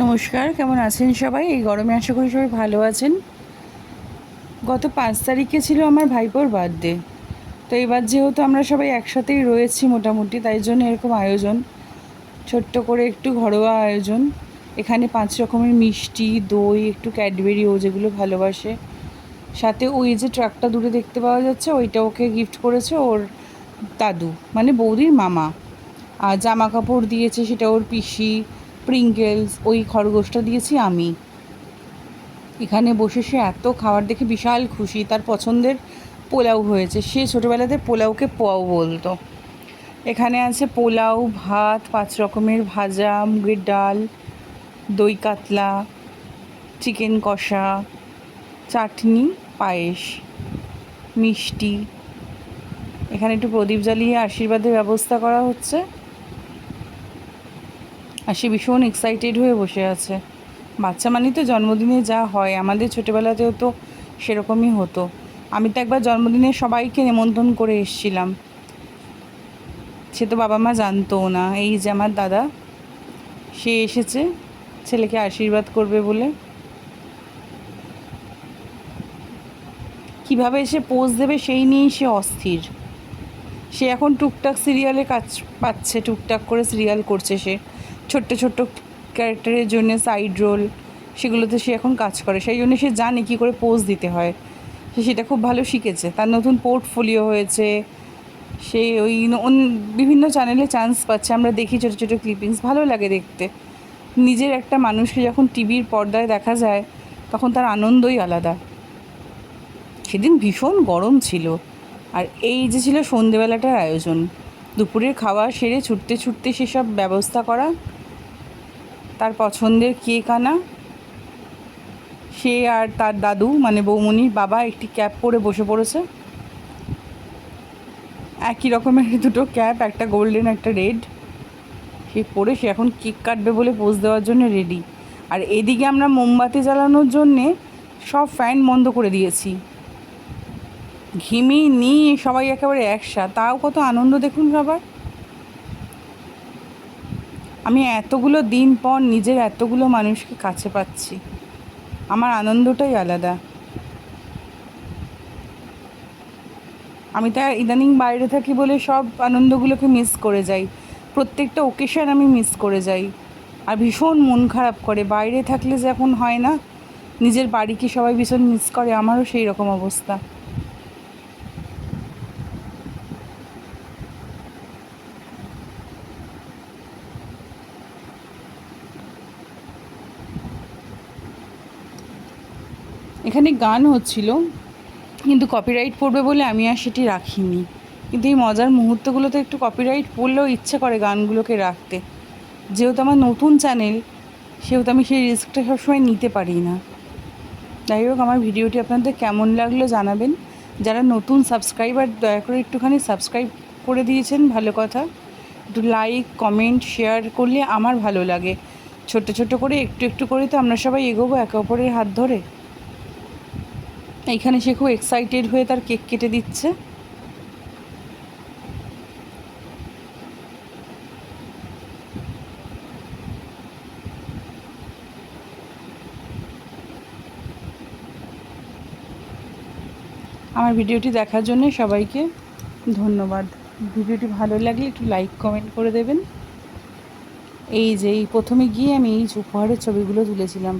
নমস্কার, কেমন আছেন সবাই? এই গরমে আশা করি সবাই ভালো আছেন। গত পাঁচ তারিখে ছিল আমার ভাইপোর বার্থডে তো এবার যেহেতু আমরা সবাই একসাথেই রয়েছি মোটামুটি, তাই জন্য এরকম আয়োজন। ছোট্ট করে একটু ঘরোয়া আয়োজন। এখানে পাঁচ রকমের মিষ্টি, দই, একটু ক্যাডবেরি, ও যেগুলো ভালোবাসে। সাথে ওই যে ট্রাকটা দূরে দেখতে পাওয়া যাচ্ছে, ওইটা ওকে গিফট করেছে ওর দাদু মানে বৌদির মামা। আর জামা কাপড় দিয়েছে সেটা ওর পিসি। প্রিঙ্গেলস ওই খরগোশটা দিয়েছি আমি। এখানে বসে সে এত খাবার দেখে বিশাল খুশি। তার পছন্দের পোলাও হয়েছে। সে ছোটোবেলাতে পোলাওকে পোয়াও বলতো। এখানে আছে পোলাও, ভাত, পাঁচ রকমের ভাজা, মুগের ডাল, দই কাতলা, চিকেন কষা, চাটনি, পায়েস, মিষ্টি। এখানে একটু প্রদীপ জ্বালিয়ে আশীর্বাদের ব্যবস্থা করা হচ্ছে। আর সে ভীষণ এক্সাইটেড হয়ে বসে আছে। বাচ্চা মানেই তো জন্মদিনে যা হয়, আমাদের ছোটোবেলাতেও তো সেরকমই হতো। আমি তো একবার জন্মদিনে সবাইকে নিমন্ত্রণ করে এসছিলাম। সে তো বাবা মা জানতো না। এই যে আমার দাদা, সে এসেছে, ছেলেকে আশীর্বাদ করবে বলে। কীভাবে এসে পোজ দেবে সেই নিয়েই সে অস্থির। সে এখন টুকটাক সিরিয়ালে কাজ পাচ্ছে, টুকটাক করে সিরিয়াল করছে সে। ছোট্ট ছোট্ট ক্যারেক্টারের জন্য সাইড রোল সেগুলোতে সে এখন কাজ করে। সেই জন্য সে জানে কী করে পোজ দিতে হয়। সে সেটা খুব ভালো শিখেছে। তার নতুন পোর্টফোলিও হয়েছে। সে ওই বিভিন্ন চ্যানেলে চান্স পাচ্ছে। আমরা দেখি ছোটো ছোটো ক্লিপিংস ভালো লাগে দেখতে। নিজের একটা মানুষকে যখন টিভির পর্দায় দেখা যায়, তখন তার আনন্দই আলাদা। সেদিন ভীষণ গরম ছিল। আর এই যে ছিল সন্ধেবেলাটার আয়োজন। দুপুরের খাওয়া সেরে ছুটতে ছুটতে সেসব ব্যবস্থা করা তার পছন্দের কেক আনা সে আর তার দাদু মানে বৌমনির বাবা একটি ক্যাপ পরে বসে পড়েছে। একই রকমের দুটো ক্যাপ, একটা গোল্ডেন, একটা রেড। সে পরে সে এখন কেক কাটবে বলে পোজ দেওয়ার জন্য রেডি। আর এদিকে আমরা মোমবাতি জ্বালানোর জন্যে সব ফ্যান বন্ধ করে দিয়েছি। ঘিমি নিয়ে সবাই একেবারে একসা। তাও কত আনন্দ দেখুন সবার আমি এতগুলো দিন পর নিজের এতগুলো মানুষকে কাছে পাচ্ছি। আমার আনন্দটাই আলাদা। আমি তা ইদানিং বাইরে থাকি বলে সব আনন্দগুলোকে মিস করে যাই। প্রত্যেকটা ওকেশন আমি মিস করে যাই। আর ভীষণ মন খারাপ করে। বাইরে থাকলে যখন হয় না, নিজের বাড়িকে সবাই ভীষণ মিস করে? আমারও সেই রকম অবস্থা। এখানে গান হচ্ছিল, কিন্তু কপিরাইট পড়বে বলে আমি আর সেটি রাখিনি। কিন্তু এই মজার মুহূর্তগুলোতে একটু কপিরাইট পড়লেও ইচ্ছে করে গানগুলোকে রাখতে। যেহেতু আমার নতুন চ্যানেল সেহেতু আমি সেই রিস্কটা সবসময় নিতে পারি না। যাই হোক, আমার ভিডিওটি আপনাদের কেমন লাগল জানাবেন। যারা নতুন সাবস্ক্রাইবার দয়া করে একটুখানি সাবস্ক্রাইব করে দিয়েছেন, ভালো কথা। একটু লাইক কমেন্ট শেয়ার করলে আমার ভালো লাগে। ছোট্ট ছোট্ট করে, একটু একটু করে তো আমরা সবাই এগোবো একে অপরের হাত ধরে। এইখানে সে খুব এক্সাইটেড হয়ে তার কেক কেটে দিচ্ছে। আমার ভিডিওটি দেখার জন্য সবাইকে ধন্যবাদ। ভিডিওটি ভালো লাগলে একটু লাইক কমেন্ট করে দেবেন। এই যে, এই প্রথমে গিয়ে আমি এই উপহারের ছবিগুলো তুলেছিলাম।